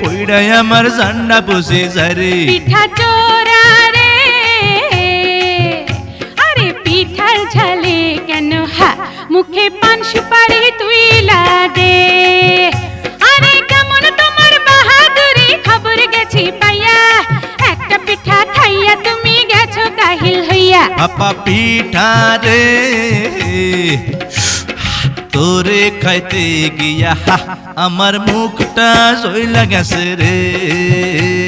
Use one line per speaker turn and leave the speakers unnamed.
পইড়াই আমার জান্ডা পুষে যারে
পিঠা চোরা রে আরে পিঠার ঝালে কেন হা মুখে পান সুপারি তুই দে আরে কেমন তোমার বাহাদুরি খবর গেছি পাইয়া একটা পিঠা খাইয়া তুমি গেছো কাহিল হইয়া।
আপা পিঠা রে তোরে খাইতে গিয়া আমার মুখটা জইলা গেছে রে।